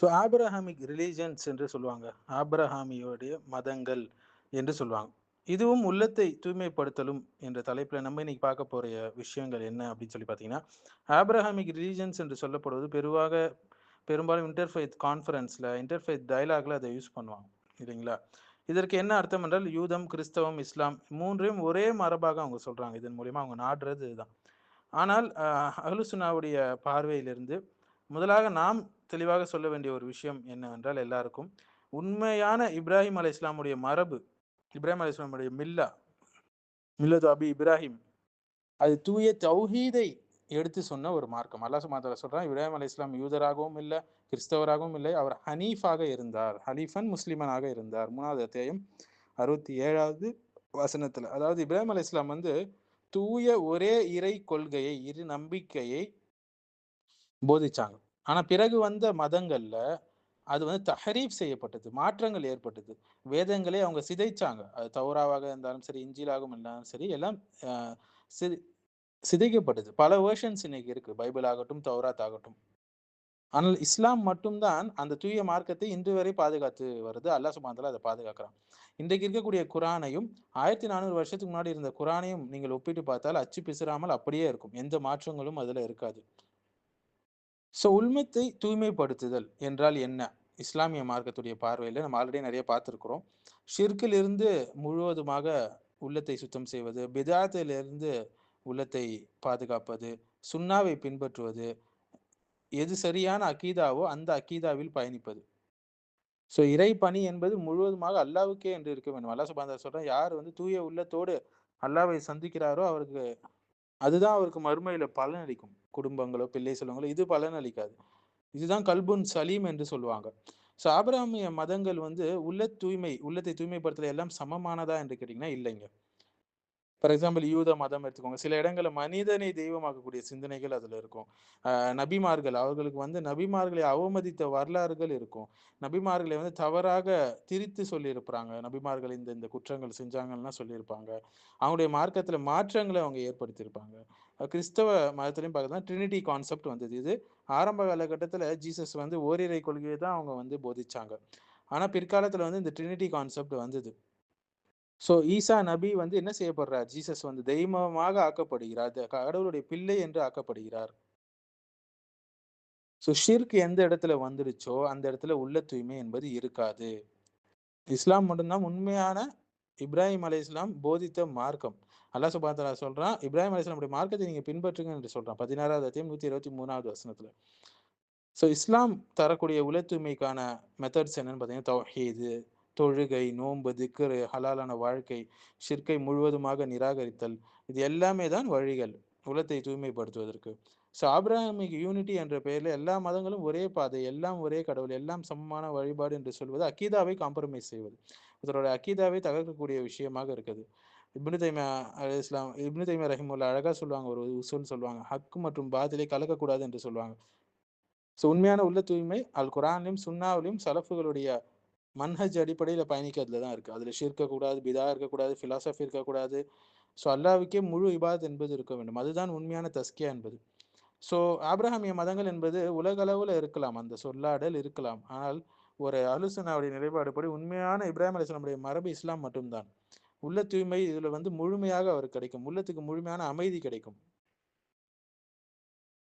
So Abrahamic religions என்று சொல்லுவாங்க. ஆப்ரஹாமியோடைய மதங்கள் என்று சொல்லுவாங்க. இதுவும் உள்ளத்தை தூய்மைப்படுத்தலும் என்ற தலைப்பில் நம்ம இன்னைக்கு பார்க்க போகிற விஷயங்கள் என்ன அப்படின்னு சொல்லி பார்த்தீங்கன்னா ஆப்ரஹாமிக் ரிலீஜன்ஸ் என்று சொல்லப்படுவது பெருவாக பெரும்பாலும் இன்டர்ஃபைத் கான்ஃபரன்ஸில் இன்டர்ஃபைத் டயலாகில் அதை யூஸ் பண்ணுவாங்க. இல்லைங்களா? இதற்கு என்ன அர்த்தம் என்றால் யூதம் கிறிஸ்தவம் இஸ்லாம் மூன்றையும் ஒரே மரபாக அவங்க சொல்கிறாங்க இதன் மூலிமா அவங்க நாடுறது இதுதான். ஆனால் அஹ்லுசுனாவுடைய பார்வையிலிருந்து முதலாக நாம் தெளிவாக சொல்ல வேண்டிய ஒரு விஷயம் என்னவென்றால் எல்லாருக்கும் உண்மையான இப்ராஹிம் அலி இஸ்லாமுடைய மரபு இப்ராஹிம் அலி இஸ்லாமுடைய மில்லா மில்லது அபி இப்ராஹிம் அது தூய தௌஹீதை எடுத்து சொன்ன ஒரு மார்க்கம். அல்லா சுமாத்தால சொல்றான் இப்ராஹிம் அலி இஸ்லாம் யூதராகவும் இல்லை கிறிஸ்தவராகவும் இல்லை அவர் ஹனீஃபாக இருந்தார். ஹலீஃபன் முஸ்லிமனாக இருந்தார். மூணாவது அத்தியாயம் அறுபத்தி ஏழாவது வசனத்துல. அதாவது இப்ராஹிம் அலி இஸ்லாம் வந்து தூய ஒரே இறை கொள்கையை இரு நம்பிக்கையை போதிச்சாங்க. ஆனா பிறகு வந்த மதங்கள்ல அது வந்து தஹரீப் செய்யப்பட்டது மாற்றங்கள் ஏற்பட்டது. வேதங்களே அவங்க சிதைச்சாங்க. அது தௌராவாக இருந்தாலும் சரி இஞ்சிலாகவும் இருந்தாலும் சரி எல்லாம் சிதி சிதைக்கப்பட்டது. பல வேர்ஷன்ஸ் இன்னைக்கு இருக்கு. பைபிள் ஆகட்டும் தௌராத் ஆகட்டும். ஆனால் இஸ்லாம் மட்டும்தான் அந்த தூய மார்க்கத்தை இன்று வரை பாதுகாத்து வருது. அல்லா சுமாந்தில் அதை பாதுகாக்கிறான். இன்றைக்கு இருக்கக்கூடிய குரானையும் ஆயிரத்தி நானூறு வருஷத்துக்கு முன்னாடி இருந்த குரானையும் நீங்கள் ஒப்பிட்டு பார்த்தால் அச்சு பிசுறாமல் அப்படியே இருக்கும். எந்த மாற்றங்களும் அதுல இருக்காது. ஸோ உள்மத்தை தூய்மைப்படுத்துதல் என்றால் என்ன? இஸ்லாமிய மார்க்கத்துடைய பார்வையில் நம்ம ஆல்ரெடி நிறைய பார்த்துருக்குறோம். ஷிர்கில் இருந்து முழுவதுமாக உள்ளத்தை சுத்தம் செய்வது பிதாத்திலிருந்து உள்ளத்தை பாதுகாப்பது சுண்ணாவை பின்பற்றுவது எது சரியான அக்கீதாவோ அந்த அக்கீதாவில் பயணிப்பது. ஸோ இறை பணி என்பது முழுவதுமாக அல்லாவுக்கே என்று இருக்க வேண்டும். அல்லா சுபாந்தா சொல்கிறேன் யார் வந்து தூய உள்ளத்தோடு அல்லாவை சந்திக்கிறாரோ அவருக்கு அதுதான் அவருக்கு மறுமையில பலன் அளிக்கும் குடும்பங்களோ பிள்ளை செல்வங்களோ இது பலன் அளிக்காது இதுதான் கல்புன் சலீம் என்று சொல்லுவாங்க. ஸோ ஆபிராமிய மதங்கள் வந்து உள்ள தூய்மை உள்ளத்தை தூய்மைப்படுத்துறது எல்லாம் சமமானதா என்று கேட்டீங்கன்னா இல்லைங்க. ஃபார் எக்ஸாம்பிள் யூத மதம் எடுத்துக்கோங்க. சில இடங்களில் மனிதனை தெய்வமாக்கக்கூடிய சிந்தனைகள் அதில் இருக்கும். நபிமார்கள் அவர்களுக்கு வந்து நபிமார்களை அவமதித்த வரலாறுகள் இருக்கும். நபிமார்களை வந்து தவறாக திரித்து சொல்லியிருப்பாங்க. நபிமார்கள் இந்த இந்த குற்றங்கள் செஞ்சாங்கன்னா சொல்லியிருப்பாங்க. அவங்களுடைய மார்க்கத்தில் மாற்றங்களை அவங்க ஏற்படுத்தியிருப்பாங்க. கிறிஸ்தவ மதத்துலையும் பார்த்தா ட்ரினிட்டி கான்செப்ட் வந்தது இது. ஆரம்ப காலகட்டத்தில் ஜீசஸ் வந்து ஓரிரை கொள்கையை தான் அவங்க வந்து போதிச்சாங்க. ஆனால் பிற்காலத்தில் வந்து இந்த ட்ரினிட்டி கான்செப்ட் வந்தது. ஸோ ஈசா நபி வந்து என்ன செய்யப்படுறார்? ஜீசஸ் வந்து தெய்வமாக ஆக்கப்படுகிறார். கடவுளுடைய பிள்ளை என்று ஆக்கப்படுகிறார். ஸோ ஷிர்க் எந்த இடத்துல வந்துடுச்சோ அந்த இடத்துல உள்ள தூய்மை என்பது இருக்காது. இஸ்லாம் மட்டும்தான் உண்மையான இப்ராஹிம் அலி இஸ்லாம் போதித்த மார்க்கம். அல்லா சுபாத்தலா சொல்றான் இப்ராஹிம் அலி இஸ்லாமுடைய மார்க்கத்தை நீங்க பின்பற்றுங்க என்று சொல்றான். பதினாறாவது அத்தியம் நூத்தி இருபத்தி மூணாவது வசனத்துல. ஸோ இஸ்லாம் தரக்கூடிய உல தூய்மைக்கான மெத்தட்ஸ் என்னன்னு பார்த்தீங்கன்னா தௌஹீது தொழுகை நோன்பு திக்கரு ஹலாலான வாழ்க்கை ஷிர்கை முழுவதுமாக நிராகரித்தல் இது எல்லாமே தான் வழிகள் உலத்தை தூய்மைப்படுத்துவதற்கு. ஸோ ஆப்ராஹமிக் யூனிட்டி என்ற பெயரில் எல்லா மதங்களும் ஒரே பாதை எல்லாம் ஒரே கடவுள் எல்லாம் சமமான வழிபாடு என்று சொல்வது அக்கீதாவை காம்ப்ரமைஸ் செய்வது. இதனுடைய அக்கீதாவை தகர்க்கக்கூடிய விஷயமாக இருக்குது. இப்னு தைமியா அலி இஸ்லாம் இப்னு தைமியா ரஹிமுல்லா அழகாக சொல்லுவாங்க ஒரு உசூல் சொல்லுவாங்க ஹக்கு மற்றும் பாதிலை கலக்கக்கூடாது என்று சொல்லுவாங்க. ஸோ உண்மையான உள்ள தூய்மை அல் குரான்லையும் சுன்னாவிலையும் சலஃபுகளுடைய மன்ஹஜ் அடிப்படையில் பயணிக்கிறதுல தான் இருக்குது அதில் ஷிர்க்கக்கூடாது பிதா இருக்கக்கூடாது ஃபிலாசபி இருக்கக்கூடாது. ஸோ அல்லாவுக்கே முழு இபாத் என்பது இருக்க வேண்டும். அதுதான் உண்மையான தஸ்கியா என்பது. ஸோ ஆப்ரஹாமிய மதங்கள் என்பது உலகளவில் இருக்கலாம். அந்த சொல்லாடல் இருக்கலாம். ஆனால் ஒரு அலுசனாவுடைய நிலைப்பாடுபடி உண்மையான இப்ராஹிம் அலிஸ்லாமுடைய மரபு இஸ்லாம் மட்டும்தான். உள்ள தூய்மை இதில் வந்து முழுமையாக அவர் கிடைக்கும். உள்ளத்துக்கு முழுமையான அமைதி கிடைக்கும்.